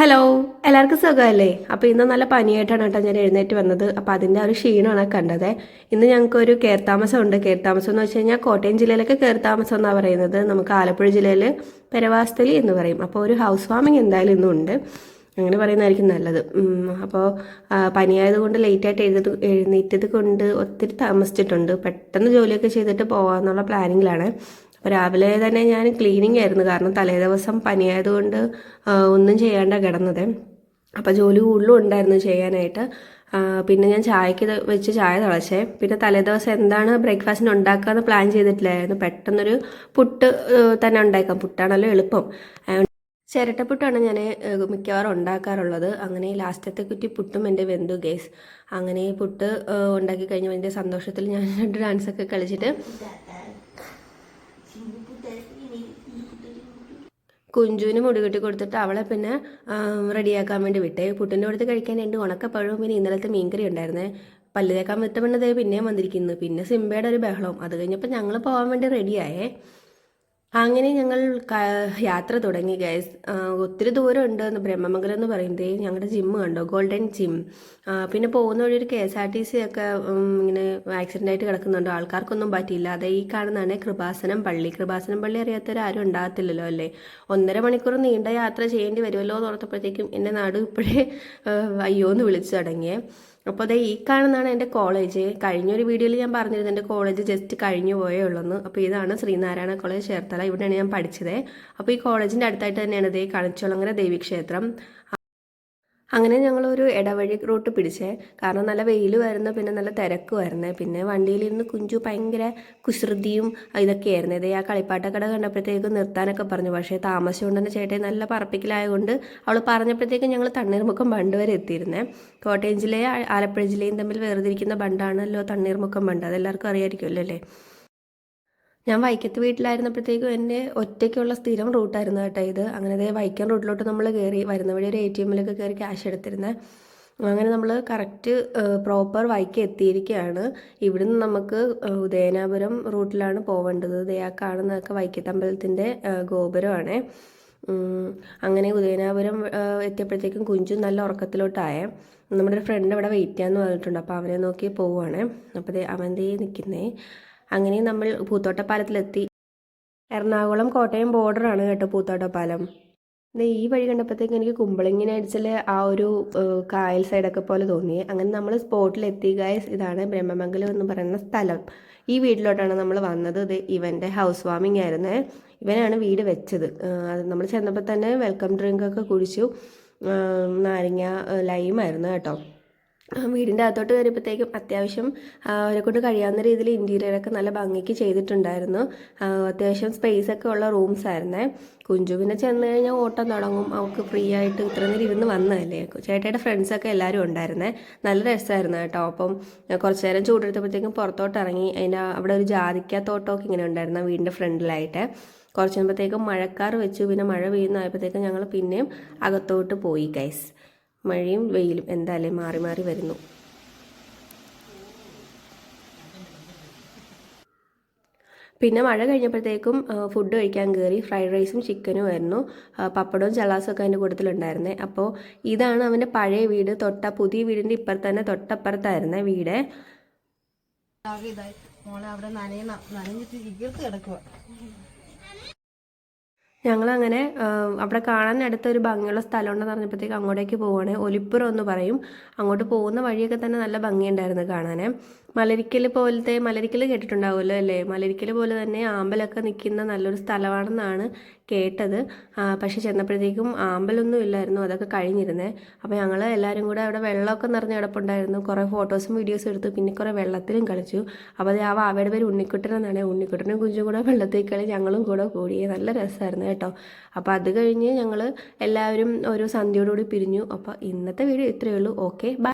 Hello എല്ലാവർക്കും സുഖമല്ലേ? അപ്പോൾ ഇന്ന് നല്ല പനിയായിട്ടാണ് കേട്ടോ ഞാൻ എഴുന്നേറ്റ് വന്നത്. അപ്പോൾ അതിന്റെ ഒരു ക്ഷീണമാണ് കണ്ടത്. ഇന്ന് ഞങ്ങൾക്ക് ഒരു താമസം ഉണ്ട് താമസം എന്ന് വെച്ച് കഴിഞ്ഞാൽ കോട്ടയം ജില്ലയിലൊക്കെ കയർ താമസം എന്നാണ് പറയുന്നത്. നമുക്ക് ആലപ്പുഴ ജില്ലയിൽ പെരവാസ്തലി എന്ന് പറയും. അപ്പോൾ ഒരു ഹൗസ് വാമിങ് എന്തായാലും ഇന്നും ഉണ്ട്. അങ്ങനെ പറയുന്നതായിരിക്കും നല്ലത്. അപ്പോൾ പനിയായതുകൊണ്ട് ലേറ്റായിട്ട് എഴുതത് എഴുന്നേറ്റത് കൊണ്ട് ഒത്തിരി താമസിച്ചിട്ടുണ്ട്. പെട്ടെന്ന് ജോലിയൊക്കെ ചെയ്തിട്ട് പോകാമെന്നുള്ള പ്ലാനിങ്ങിലാണ് രാവിലെ തന്നെ ഞാൻ ക്ലീനിങ് ആയിരുന്നു. കാരണം തലേ ദിവസം പനിയായതുകൊണ്ട് ഒന്നും ചെയ്യാണ്ട കിടന്നത്. അപ്പോൾ ജോലി കൂടുതലും ഉണ്ടായിരുന്നു ചെയ്യാനായിട്ട്. പിന്നെ ഞാൻ ചായക്ക് വെച്ച് ചായ തിളച്ചേ. പിന്നെ തലേ ദിവസം എന്താണ് ബ്രേക്ക്ഫാസ്റ്റിന് ഉണ്ടാക്കാമെന്ന് പ്ലാൻ ചെയ്തിട്ടില്ലായിരുന്നു. പെട്ടെന്നൊരു പുട്ട് തന്നെ ഉണ്ടാക്കാം. പുട്ടാണല്ലോ എളുപ്പം. ചിരട്ടപ്പുട്ടാണ് ഞാൻ മിക്കവാറും ഉണ്ടാക്കാറുള്ളത്. അങ്ങനെ ലാസ്റ്റത്തെ കുറ്റി പുട്ടും എന്റെ വെന്തു ഗേസ് അങ്ങനെ പുട്ട് ഉണ്ടാക്കി കഴിഞ്ഞ എന്റെ സന്തോഷത്തിൽ ഞാൻ രണ്ട് ഡാൻസൊക്കെ കളിച്ചിട്ട് കുഞ്ചുവിന് മുടി കെട്ടി കൊടുത്തിട്ട് അവളെ പിന്നെ റെഡിയാക്കാൻ വേണ്ടി വിട്ടേ. പുട്ടിന്റെ കൊടുത്ത് കഴിക്കാൻ രണ്ട് ഉണക്കപ്പഴവും പിന്നെ ഇന്നലത്തെ മീൻകറി ഉണ്ടായിരുന്നേ. പല്ല് തേക്കാൻ വിട്ട പിന്നെയും വന്നിരിക്കുന്നു. പിന്നെ സിംബയുടെ ഒരു ബഹളവും. അത് കഴിഞ്ഞപ്പോൾ ഞങ്ങൾ പോകാൻ വേണ്ടി റെഡിയായേ അങ്ങനെ ഞങ്ങൾ യാത്ര തുടങ്ങി ഗൈസ് ഒത്തിരി ദൂരം ഉണ്ട് ബ്രഹ്മമംഗലം എന്ന് പറയുന്നത്. ഞങ്ങളുടെ ജിം കണ്ടോ? ഗോൾഡൻ ജിം പിന്നെ പോകുന്ന വഴി ഒരു K S R T C ഒക്കെ ഇങ്ങനെ ആക്സിഡന്റ് ആയിട്ട് കിടക്കുന്നുണ്ടോ. ആൾക്കാർക്കൊന്നും പറ്റിയില്ല. അത് ഈ കാണുന്നതാണ് കൃപാസനം പള്ളി. കൃപാസനം പള്ളി അറിയാത്തവരാരും ഉണ്ടാകത്തില്ലല്ലോ അല്ലേ? ഒന്നര മണിക്കൂർ നീണ്ട യാത്ര ചെയ്യേണ്ടി വരുമല്ലോ എന്ന് ഓർത്തപ്പോഴത്തേക്കും എന്റെ നാട് ഇപ്പോഴേ അയ്യോ എന്ന് വിളിച്ചു തുടങ്ങിയേ അപ്പോൾ അത് ഈ കാണുന്നതാണ് എന്റെ കോളേജ്. കഴിഞ്ഞൊരു വീഡിയോയിൽ ഞാൻ പറഞ്ഞിരുന്നു എന്റെ കോളേജ് ജസ്റ്റ് കഴിഞ്ഞു പോയേ ഉള്ളൂ അപ്പോൾ ഇതാണ് ശ്രീനാരായണ കോളേജ് ചേർത്തല ഇവിടെയാണ് ഞാൻ പഠിച്ചത്. അപ്പോൾ ഈ കോളേജിന്റെ അടുത്തായിട്ട് തന്നെയാണ് ഇതേ കണിച്ചുളങ്ങര ദേവീക്ഷേത്രം. അങ്ങനെ ഞങ്ങളൊരു ഇടവഴി റോട്ട് പിടിച്ചേ. കാരണം നല്ല വെയിൽ വരുന്നു പിന്നെ നല്ല തിരക്കുമായിരുന്നേ. പിന്നെ വണ്ടിയിലിരുന്ന് കുഞ്ചു ഭയങ്കര കുസൃതിയും ഇതൊക്കെയായിരുന്നു. ഇതേ ആ കളിപ്പാട്ടക്കട കണ്ടപ്പോഴത്തേക്കും നിർത്താനൊക്കെ പറഞ്ഞു. പക്ഷേ താമസം ഉണ്ടെന്ന് ചേട്ടൻ നല്ല പറപ്പിക്കലായതുകൊണ്ട് അവൾ പറഞ്ഞപ്പോഴത്തേക്കും ഞങ്ങൾ തണ്ണീർമുക്കം ബണ്ട് വരെ എത്തിയിരുന്നേ. കോട്ടയം ജില്ലയും ആലപ്പുഴ ജില്ലയും തമ്മിൽ വേർതിരിക്കുന്ന ബണ്ടാണല്ലോ തണ്ണീർമുക്കം ബണ്ട്. അതെല്ലാവർക്കും അറിയാമായിരിക്കുമല്ലോ അല്ലേ? ഞാൻ വൈക്കത്ത് വീട്ടിലായിരുന്നപ്പോഴത്തേക്കും എന്റെ ഒറ്റയ്ക്കുള്ള സ്ഥിരം റൂട്ടായിരുന്നു കേട്ടോ ഇത്. അങ്ങനെ വൈക്കം റൂട്ടിലോട്ട് നമ്മൾ കയറി വരുന്ന വഴി ഒരു എ ടി എമ്മിലൊക്കെ കയറി ക്യാഷ് എടുത്തിരുന്നത് അങ്ങനെ നമ്മൾ കറക്റ്റ് പ്രോപ്പർ വൈക്ക് എത്തിയിരിക്കുകയാണ് ഇവിടുന്ന് നമുക്ക് ഉദയനാപുരം റൂട്ടിലാണ് പോവേണ്ടത്. ദേ ആ കാണുന്നതൊക്കെ വൈക്കത്തമ്പലത്തിന്റെ ഗോപുരമാണ്. അങ്ങനെ ഉദയനാപുരം എത്തിയപ്പോഴത്തേക്കും കുഞ്ചു നല്ല ഉറക്കത്തിലോട്ടായേ. നമ്മുടെ ഒരു ഫ്രണ്ട് ഇവിടെ വെയിറ്റ് ചെയ്യാമെന്ന് പറഞ്ഞിട്ടുണ്ട്. അപ്പോൾ അവനെ നോക്കി പോവുകയാണ് അപ്പോൾ അവൻ ദേ നിൽക്കുന്നേ അങ്ങനെ നമ്മൾ പൂത്തോട്ടപ്പാലത്തിലെത്തി എറണാകുളം കോട്ടയം ബോർഡറാണ് കേട്ടോ പൂത്തോട്ടപ്പാലം ഈ വഴി കണ്ടപ്പോഴത്തേക്ക് എനിക്ക് കുമ്പളങ്ങിനെ അടിച്ചാൽ ആ ഒരു കായൽ സൈഡൊക്കെ പോലെ തോന്നി. അങ്ങനെ നമ്മൾ സ്പോട്ടിലെത്തി ഗായസ് ഇതാണ് ബ്രഹ്മമംഗലം എന്ന് പറയുന്ന സ്ഥലം. ഈ വീട്ടിലോട്ടാണ് നമ്മൾ വന്നത്. ഇത് ഇവന്റെ ഹൗസ് വാമിംഗ് ആയിരുന്നേ. ഇവനാണ് വീട് വെച്ചത്. നമ്മൾ ചെന്നപ്പോൾ തന്നെ വെൽക്കം ഡ്രിങ്ക് ഒക്കെ കുടിച്ചു. നാരങ്ങ ലൈമായിരുന്നു കേട്ടോ. വീടിന്റെ അകത്തോട്ട് കയറിയപ്പോഴത്തേക്കും അത്യാവശ്യം അവരെ കൊണ്ട് കഴിയാവുന്ന രീതിയിൽ ഇന്റീരിയറൊക്കെ നല്ല ഭംഗിക്ക് ചെയ്തിട്ടുണ്ടായിരുന്നു. അത്യാവശ്യം സ്പേസ് ഒക്കെ ഉള്ള റൂംസ് ആയിരുന്നേ. കുഞ്ചു പിന്നെ ചെന്ന് കഴിഞ്ഞാൽ ഓട്ടം തുടങ്ങും. അവൾക്ക് ഫ്രീ ആയിട്ട് ഇത്ര നേരം ഇരുന്ന് വന്നതല്ലേ? ചേട്ടയുടെ ഫ്രണ്ട്സൊക്കെ എല്ലാവരും ഉണ്ടായിരുന്നേ. നല്ല രസമായിരുന്നു കേട്ടോ. അപ്പം കുറച്ച് നേരം ചൂടെടുത്തപ്പോഴത്തേക്കും പുറത്തോട്ട് ഇറങ്ങി. അതിന്റെ അവിടെ ഒരു ജാതിക്ക തോട്ടമൊക്കെ ഇങ്ങനെ ഉണ്ടായിരുന്നു വീടിന്റെ ഫ്രണ്ടിലായിട്ട്. കുറച്ച് കഴിയുമ്പോഴത്തേക്കും മഴക്കാർ വെച്ചു. പിന്നെ മഴ പെയ്യുന്നതായപ്പോഴത്തേക്കും ഞങ്ങൾ പിന്നെയും അകത്തോട്ട് പോയി ഗൈസ് മഴയും വെയിലും എന്തായാലും മാറി മാറി വരുന്നു. പിന്നെ മഴ കഴിഞ്ഞപ്പോഴത്തേക്കും ഫുഡ് കഴിക്കാൻ കയറി ഫ്രൈഡ് റൈസും ചിക്കനും ആയിരുന്നു. പപ്പടവും ചലാസും ഒക്കെ അതിന്റെ കൂട്ടത്തിലുണ്ടായിരുന്നേ. അപ്പോൾ ഇതാണ് അവന്റെ പഴയ വീട്. തൊട്ട പുതിയ വീടിന്റെ ഇപ്പുറത്ത് തന്നെ തൊട്ടപ്പുറത്തായിരുന്നേ വീട്. അവിടെ നനയുന്ന നനഞ്ഞിട്ട് കിടക്കുക ഞങ്ങളങ്ങനെ അങ്ങനെ അവിടെ കാണാൻ അടുത്തൊരു ഭംഗിയുള്ള സ്ഥലമുണ്ടെന്ന് പറഞ്ഞപ്പോഴത്തേക്ക് അങ്ങോട്ടേക്ക് പോവുകയാണ് ഒലിപ്പുറം എന്ന് പറയും. അങ്ങോട്ട് പോകുന്ന വഴിയൊക്കെ തന്നെ നല്ല ഭംഗിയുണ്ടായിരുന്നു കാണാൻ മലരിക്കൽ പോലത്തെ മലരിക്കൽ കേട്ടിട്ടുണ്ടാവുമല്ലോ അല്ലേ? മലരിക്കൽ പോലെ തന്നെ ആമ്പലൊക്കെ നിൽക്കുന്ന നല്ലൊരു സ്ഥലമാണെന്നാണ് കേട്ടത്. പക്ഷേ ചെന്നപ്പോഴത്തേക്കും ആമ്പലൊന്നും ഇല്ലായിരുന്നു അതൊക്കെ കഴിഞ്ഞിരുന്നേ. അപ്പോൾ ഞങ്ങൾ എല്ലാവരും കൂടെ അവിടെ വെള്ളമൊക്കെ നിറഞ്ഞ് കിടപ്പുണ്ടായിരുന്നു. കുറേ ഫോട്ടോസും വീഡിയോസും എടുത്തു. പിന്നെ കുറേ വെള്ളത്തിലും കളിച്ചു. അപ്പോൾ അത് ആ വാവയുടെ പേര് ഉണ്ണിക്കുട്ടൻ എന്നാണ്. ഉണ്ണിക്കുട്ടനും കുഞ്ചും കൂടെ വെള്ളത്തിൽ കളി ഞങ്ങളും കൂടെ കൂടി. നല്ല രസമായിരുന്നു കേട്ടോ. അപ്പോൾ അത് കഴിഞ്ഞ് ഞങ്ങൾ എല്ലാവരും ഓരോ സന്ധ്യയോടുകൂടി പിരിഞ്ഞു. അപ്പോൾ ഇന്നത്തെ വീഡിയോ ഇത്രയേ ഉള്ളൂ. Okay bye.